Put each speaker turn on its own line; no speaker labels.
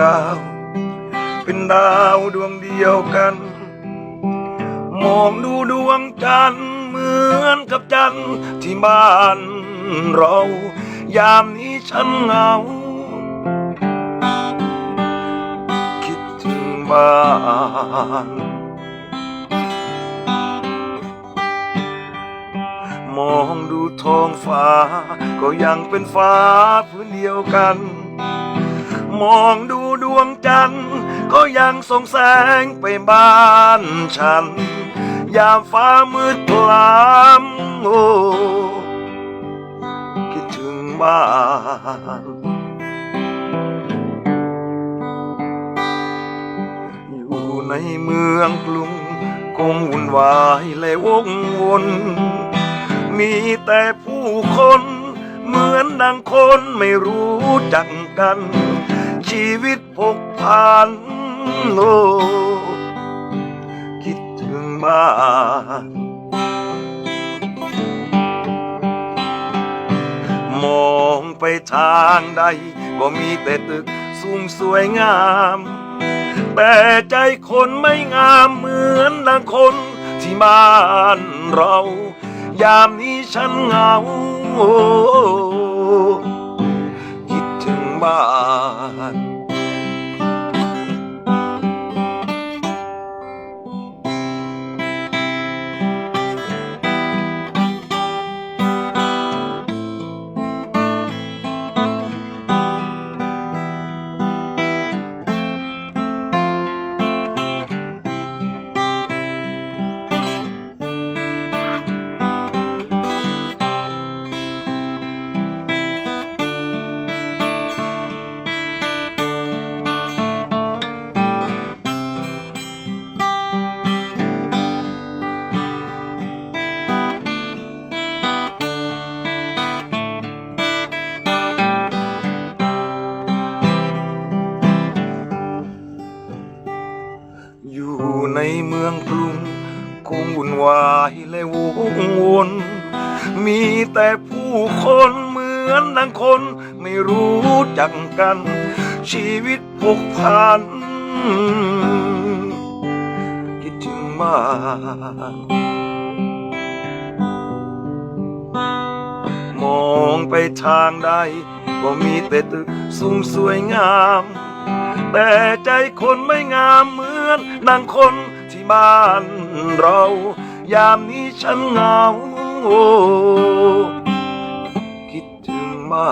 ดาว เป็นดาวดวงเดียวกัน มองดูดวงจันทร์เหมือนกับจันทร์ที่บ้านเรา ยามนี้ฉันเหงา คิดถึงบ้านมองดูท้องฟ้า ก็ยังเป็นฟ้าพื้นเดียวกัน มองดูดวงจันทร์ก็ยังส่องแสงไปบ้านฉัน ยามฟ้ามืดคล้ำโอ้คิดถึงบ้านอยู่ในเมืองกรุงคงวุ่นวายและวงวนมีแต่ผู้คนเหมือนดังคนไม่รู้จักกัน ชีวิตพกผ่านโอ้คิดถึงบ้านมองไปทางใด ก็มีแต่ตึกสูงสวยงาม แต่ใจคนไม่งามเหมือนดังคนที่บ้านเรา ยามนี้ฉันเหงา คิดถึงบ้าน time. อยู่ในเมืองกรุงคงวุ่นวายและวงวนมีแต่ผู้คนเหมือนดังคนไม่รู้จักกัน ชีวิตพกพัน คิดถึงบ้านมองไปทางใดก็มีแต่ตึกสูงสวยงาม แต่ใจคนไม่งามเหมือนนางคนที่บ้านเรา ยามนี้ฉันเหงา คิดถึงมา